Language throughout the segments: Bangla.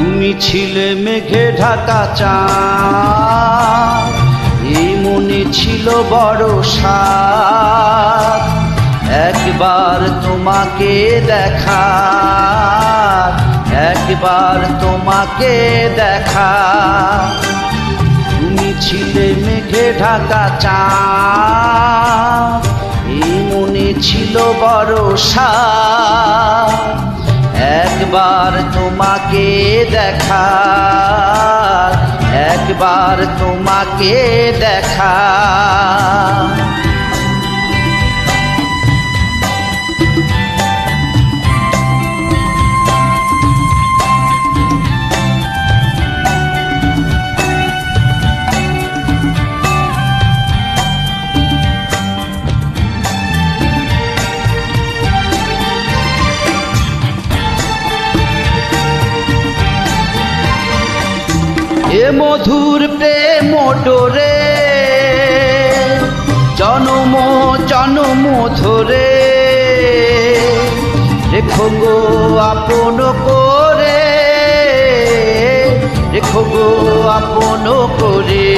ছিলে মেঘে ঢাকা চাঁদ, এই মনে ছিল বড় সাদ একবার তোমাকে দেখা একবার তোমাকে দেখা তুমি ছিলে মেঘে ঢাকা চাঁদ, এই মনে ছিল বড় সাদ একবার তোমাকে দেখা। একবার তোমাকে দেখা। এ মধুর প্রেম ডোরে, জনম জনম ধরে। রেখো গো আপন করে, রেখো গো আপন করে।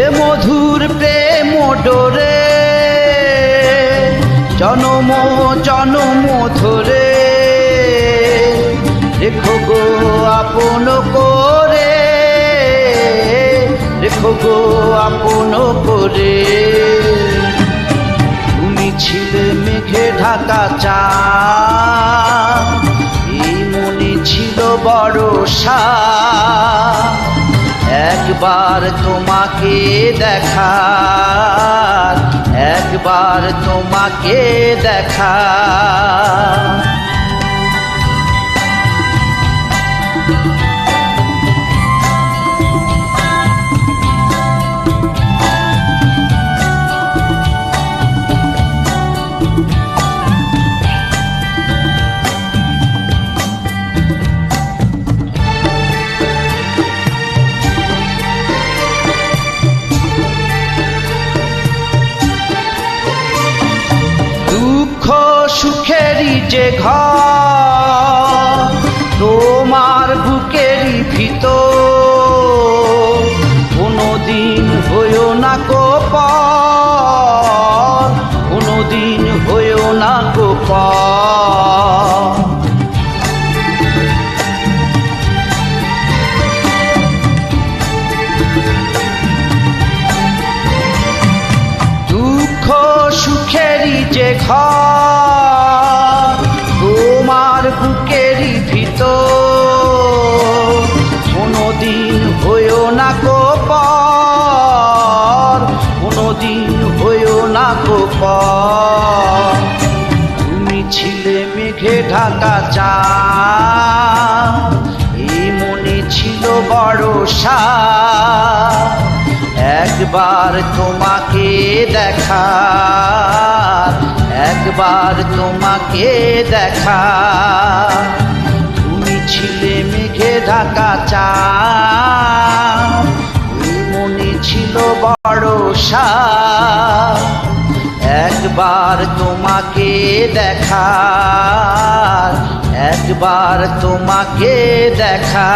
এ মধুর প্রেম জনম জনম ধরে। রেখো গো আপন করে, রেখো গো আপন করে। তুমি ছিলে মেঘে ঢাকা চা, এই মনে ছিল বড় সা একবার তোমাকে দেখা একবার তোমাকে দেখা সুখেরই যে ঘর, তোমার বুকেরই ভিতর। কোনোদিন হইও না গোপন কোনোদিন হইও না যে ঘর বুকেরই ভিতর। কোনোদিন হইও না গোপর কোনোদিন হইও না গোপর তুমি ছিলে মেঘে ঢাকা চা এই ছিল বড়সা একবার তোমাকে দেখা একবার তোমাকে দেখা। তুমি ছিলে মেঘে ঢাকা চা মনে ছিল বড় একবার তোমাকে দেখা, একবার তোমাকে দেখা।